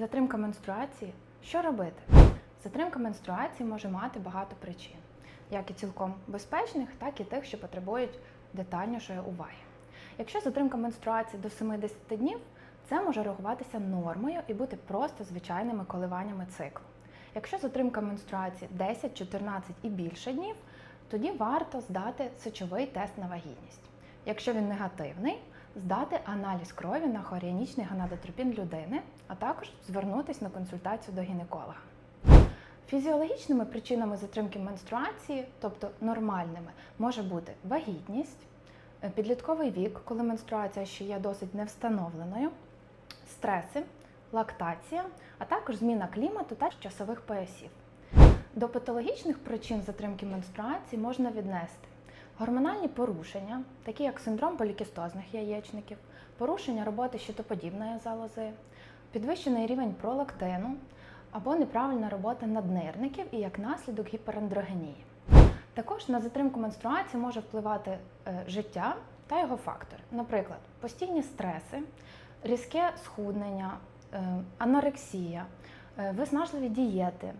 Затримка менструації. Що робити? Затримка менструації може мати багато причин, як і цілком безпечних, так і тих, що потребують детальнішої уваги. Якщо затримка менструації до 70 днів, це може рахуватися нормою і бути просто звичайними коливаннями циклу. Якщо затримка менструації 10, 14 і більше днів, тоді варто здати сечовий тест на вагітність. Якщо він негативний, здати аналіз крові на хоріанічний гонадотропін людини, а також звернутися на консультацію до гінеколога. Фізіологічними причинами затримки менструації, тобто нормальними, може бути вагітність, е, підлітковий вік, коли менструація ще є досить невстановленою, стреси, лактація, а також зміна клімату та часових поясів. До патологічних причин затримки менструації можна віднести гормональні порушення, такі як синдром полікістозних яєчників, порушення роботи щитоподібної залози, підвищений рівень пролактину або неправильна робота наднирників і як наслідок гіперандрогенії. Також на затримку менструації може впливати е, життя та його фактори, наприклад, постійні стреси, різке схуднення, е, анорексія, е, виснажливі дієти,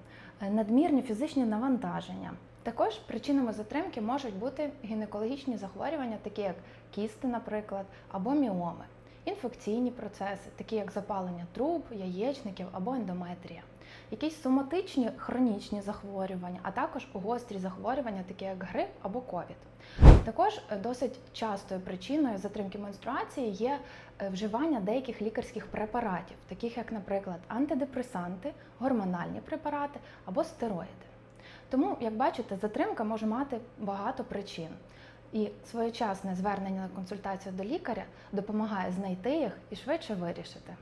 надмірні фізичні навантаження. Також причинами затримки можуть бути гінекологічні захворювання, такі як кісти, наприклад, або міоми, інфекційні процеси, такі як запалення труб, яєчників або ендометрія, якісь соматичні хронічні захворювання, а також гострі захворювання, такі як грип або ковід. Також е, досить частою причиною затримки менструації є е, вживання деяких лікарських препаратів, таких як, наприклад, антидепресанти, гормональні препарати або стероїди. Тому, як бачите, затримка може мати багато причин. І своєчасне звернення на консультацію до лікаря допомагає знайти їх і швидше вирішити.